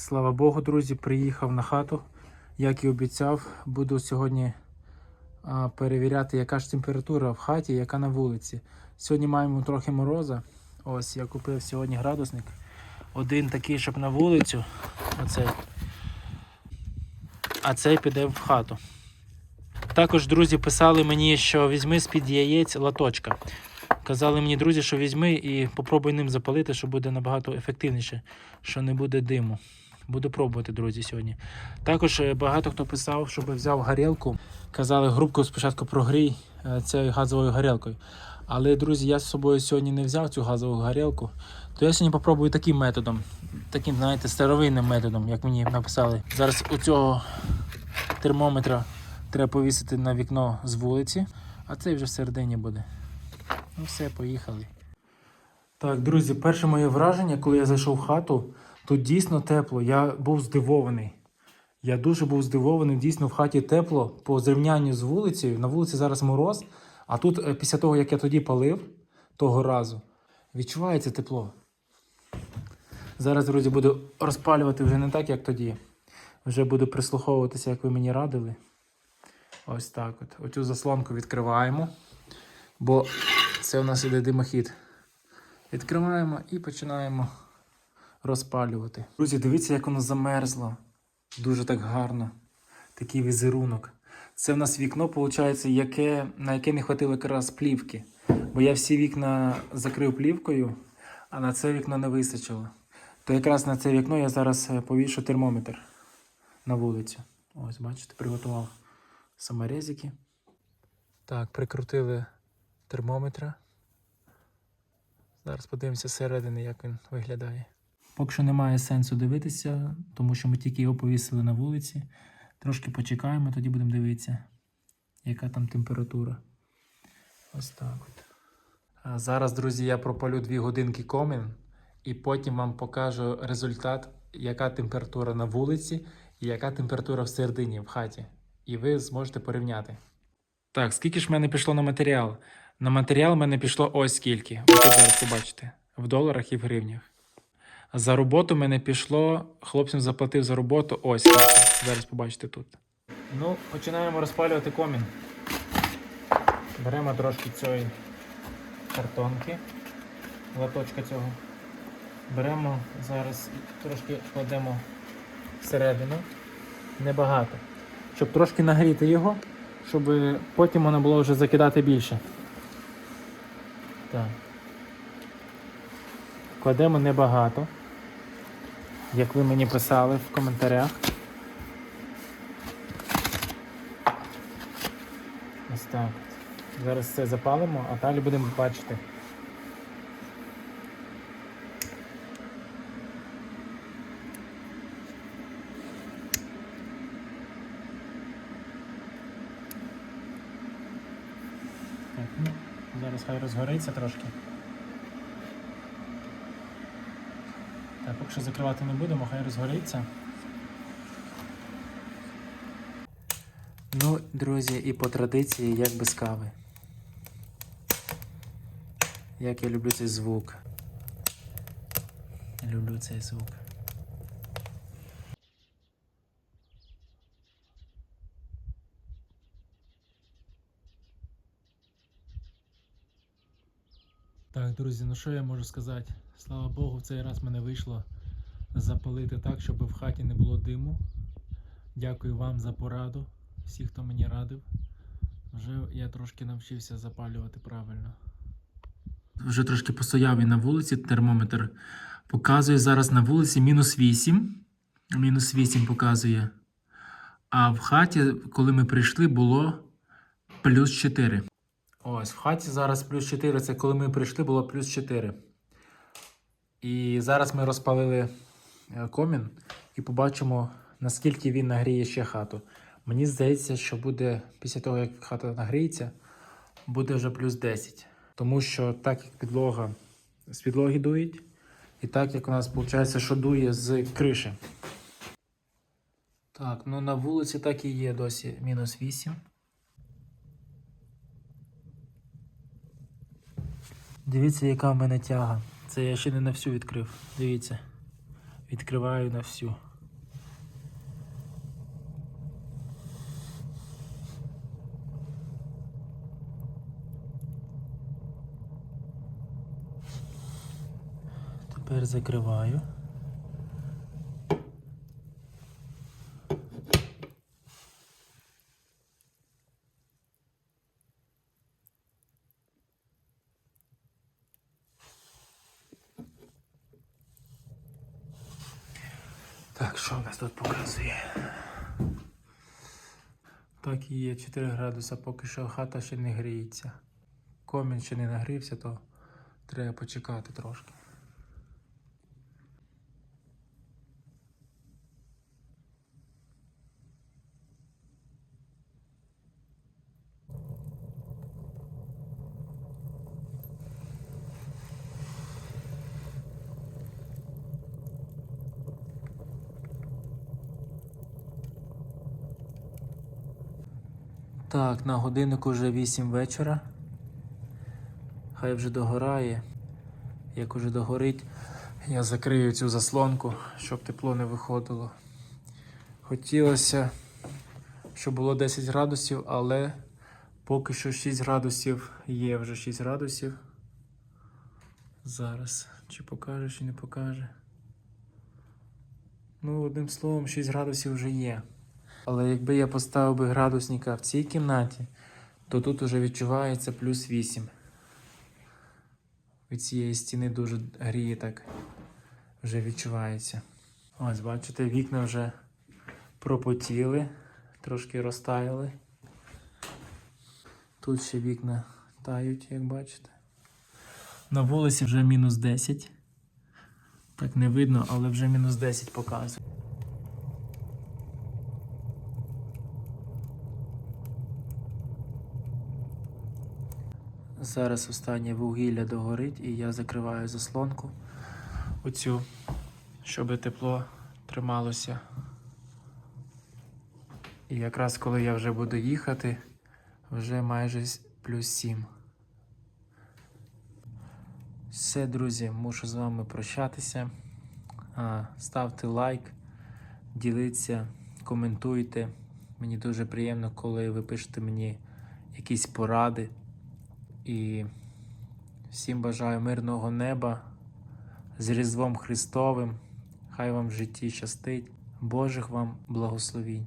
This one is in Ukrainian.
Слава Богу, друзі, приїхав на хату. Як і обіцяв, буду сьогодні перевіряти, яка ж температура в хаті, яка на вулиці. Сьогодні маємо трохи мороза. Ось я купив сьогодні градусник. Один такий, щоб на вулицю. Оцей. А цей піде в хату. Також друзі писали мені, що візьми з-під яєць латочка. Казали мені друзі, що візьми і попробуй ним запалити, що буде набагато ефективніше, що не буде диму. Буду пробувати, друзі, сьогодні. Також е, багато хто писав, щоб взяв гарілку. Казали, грубку спочатку прогрій е, цією газовою гарілкою. Але, друзі, я з собою сьогодні не взяв цю газову гарілку. То я сьогодні попробую таким методом, таким, знаєте, старовинним методом, як мені написали. Зараз у цього термометра треба повісити на вікно з вулиці, а цей вже всередині буде. Ну все, поїхали. Так, друзі, перше моє враження, коли я зайшов в хату, тут дійсно тепло. Я був здивований. Я дуже був здивований. Дійсно, в хаті тепло по зрівнянню з вулицею. На вулиці зараз мороз, а тут, е, після того, як я тоді палив того разу, відчувається тепло. Зараз, друзі, буду розпалювати вже не так, як тоді. Вже буду прислуховуватися, як ви мені радили. Ось так от. Оцю заслонку відкриваємо, бо це у нас іде димохід. Відкриваємо і починаємо розпалювати. Друзі, дивіться, як воно замерзло. Дуже так гарно. Такий візерунок. Це в нас вікно, виходить, яке, на яке не хватило якраз плівки. Бо я всі вікна закрив плівкою, а на це вікно не вистачило. То якраз на це вікно я зараз е, повішу термометр на вулицю. Ось, бачите, приготував саморезики. Так, прикрутили термометра. Зараз подивимося зсередини, як він виглядає. Поки що немає сенсу дивитися, тому що ми тільки його повісили на вулиці. Трошки почекаємо, тоді будемо дивитися, яка там температура. Ось так от. А зараз, друзі, я пропалю 2 годинки комін і потім вам покажу результат, яка температура на вулиці і яка температура всередині в хаті. І ви зможете порівняти. Так, скільки ж в мене пішло на матеріал? На матеріал в мене пішло ось скільки. Ви тут зараз побачите. В доларах і в гривнях. За роботу мене пішло, хлопцям заплатив за роботу ось. Зараз побачите тут. Ну, починаємо розпалювати комін. Беремо трошки цієї картонки, латочка цього. Беремо зараз трошки кладемо всередину. Небагато. Щоб трошки нагріти його, щоб потім воно було вже закидати більше. Так. Кладемо небагато, як ви мені писали в коментарях. Ось так. Зараз це запалимо, а далі будемо бачити. Ну, зараз хай розгориться трошки. Поки що закривати не будемо, хай розгориться. Ну, друзі, і по традиції, як без кави. Як я люблю цей звук. Люблю цей звук. Так, друзі, ну що я можу сказати? Слава Богу, в цей раз мене вийшло запалити так, щоб в хаті не було диму. Дякую вам за пораду, всі, хто мені радив. Вже я трошки навчився запалювати правильно. Вже трошки постояв і на вулиці термометр. Показує зараз на вулиці мінус 8. Мінус 8 показує. А в хаті, коли ми прийшли, було плюс 4. Ось, в хаті зараз плюс 4. Це коли ми прийшли, було плюс 4. І зараз ми розпалили е, комін і побачимо, наскільки він нагріє ще хату. Мені здається, що буде після того, як хата нагріється, буде вже плюс 10. Тому що так як підлога з підлоги дують, і так як у нас виходить, що дує з криші. Так, ну на вулиці так і є досі мінус 8. Дивіться, яка в мене тяга. Це я ще не на всю відкрив. Дивіться. Відкриваю на всю. Тепер закриваю. Так, що в нас тут показує? Так і є 4 градуса, поки що хата ще не гріється. Комін ще не нагрівся, то треба почекати трошки. Так, на годиннику вже 8 вечора. Хай вже догорає. Як уже догорить, я закрию цю заслонку, щоб тепло не виходило. Хотілося, щоб було 10 градусів, але поки що 6 градусів є вже 6 градусів. Зараз чи покаже, чи не покаже. Ну, одним словом, 6 градусів вже є. Але якби я поставив би градусника в цій кімнаті, то тут уже відчувається плюс 8. Від цієї стіни дуже гріє так вже відчувається. Ось, бачите, вікна вже пропотіли, трошки розтаяли. Тут ще вікна тають, як бачите. На вулиці вже мінус 10. Так не видно, але вже мінус 10 показує. Зараз останнє вугілля догорить і я закриваю заслонку оцю, щоб тепло трималося. І якраз коли я вже буду їхати, вже майже плюс 7. Все, друзі, мушу з вами прощатися. Ставте лайк, діліться, коментуйте. Мені дуже приємно, коли ви пишете мені якісь поради. І всім бажаю мирного неба з Різдвом Христовим. Хай вам в житті щастить. Божих вам благословінь.